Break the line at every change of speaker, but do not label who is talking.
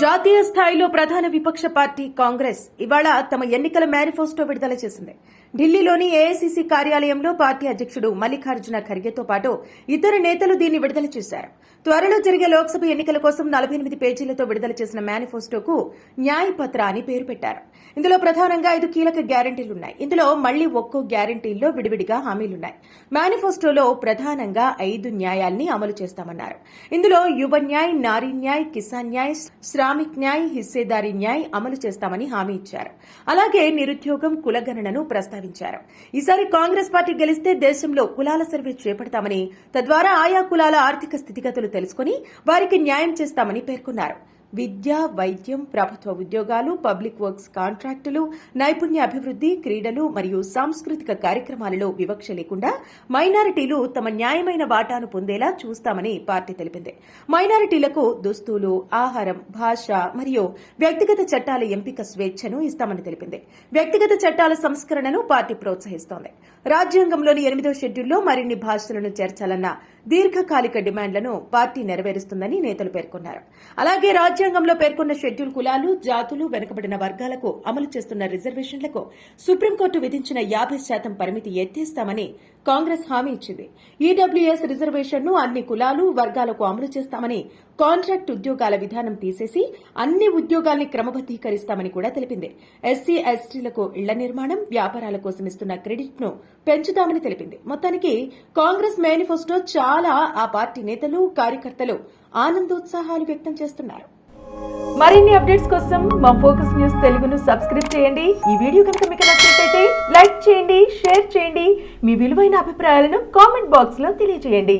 జాతీయ స్థాయిలో ప్రధాన విపక్ష పార్టీ కాంగ్రెస్ ఇవాళ తమ ఎన్నికల మేనిఫెస్టో విడుదల చేసింది. ఢిల్లీలోని ఏఐసీసీ కార్యాలయంలో పార్టీ అధ్యక్షుడు మల్లికార్జున ఖర్గేతో పాటు ఇతర నేతలు దీన్ని విడుదల చేశారు. త్వరలో జరిగే లోక్సభ ఎన్నికల కోసం నలభై ఎనిమిది పేజీలతో విడుదల చేసిన మేనిఫెస్టోకు న్యాయపత్ర అని పేరు పెట్టారు. ఇందులో ప్రధానంగా ఐదు కీలక గ్యారంటీలున్నాయి. ఇందులో మళ్ళీ ఒక్కో గ్యారంటీల్లో విడివిడిగా హామీలున్నాయి. మేనిఫెస్టోలో ప్రధానంగా ఐదు న్యాయాల్ని అమలు చేస్తామన్నారు. ఇందులో యువ న్యాయ్ నారీ న్యాయ్ కిసాన్ న్యాయ్ శ్రామిక్ న్యాయ్ హిస్సేదారీ న్యాయ్ అమలు చేస్తామని హామీ ఇచ్చారు. అలాగే నిరుద్యోగం కులగణనను ప్రస్తావించారు. ఈసారి కాంగ్రెస్ పార్టీ గెలిస్తే దేశంలో కులాల సర్వే చేపడతామని తద్వారా ఆయా కులాల ఆర్థిక స్థితిగతులు తెలుసుకుని వారికి న్యాయం చేస్తామని పేర్కొన్నారు. విద్య వైద్యం ప్రభుత్వ ఉద్యోగాలు పబ్లిక్ వర్క్స్ కాంట్రాక్టులు నైపుణ్య అభివృద్ది క్రీడలు మరియు సాంస్కృతిక కార్యక్రమాలలో వివక్ష లేకుండా మైనారిటీలు తమ న్యాయమైన వాటాను పొందేలా చూస్తామని పార్టీ తెలిపింది. మైనారిటీలకు దుస్తులు ఆహారం భాష మరియు వ్యక్తిగత చట్టాల ఎంపిక స్వేచ్ఛను ఇస్తామని తెలిపింది. వ్యక్తిగత చట్టాల సంస్కరణను పార్టీ ప్రోత్సహిస్తోంది. రాజ్యాంగంలోని ఎనిమిదో షెడ్యూల్లో మరిన్ని భాషలను చేర్చాలన్న దీర్ఘకాలిక డిమాండ్లను పార్టీ నెరవేరుస్తుందని నేతలు పేర్కొన్నారు. అలాగే రాజ్యాంగంలో పేర్కొన్న షెడ్యూల్ కులాలు జాతులు వెనుకబడిన వర్గాలకు అమలు చేస్తున్న రిజర్వేషన్లకు సుప్రీంకోర్టు విధించిన యాభై శాతం పరిమితి ఎత్తేస్తామని కాంగ్రెస్ హామీ ఇచ్చింది. ఈడబ్ల్యూఎస్ రిజర్వేషన్ను అన్ని కులాలు వర్గాలకు అమలు చేస్తామని కాంట్రాక్ట్ ఉద్యోగాల విధానం తీసేసి అన్ని ఉద్యోగాల్ని క్రమబద్దీకరిస్తామని కూడా తెలిపింది. ఎస్సీ ఎస్టీలకు ఇళ్ళ నిర్మాణం వ్యాపారాల కోసం ఇస్తున్న క్రెడిట్ను పెంచుతామని తెలిపింది. మొత్తానికి కాంగ్రెస్ మేనిఫెస్టో చాలా ఆ పార్టీ నేతలు కార్యకర్తలు ఆనందోత్సాహాలు వ్యక్తం చేస్తున్నారు. మరిన్ని అప్డేట్స్ కోసం మా ఫోకస్ న్యూస్ తెలుగును సబ్స్క్రైబ్ చేయండి. ఈ వీడియో కనుక మీకు నచ్చినట్లయితే లైక్ చేయండి షేర్ చేయండి. మీ విలువైన అభిప్రాయాలను కామెంట్ బాక్స్లో తెలియజేయండి.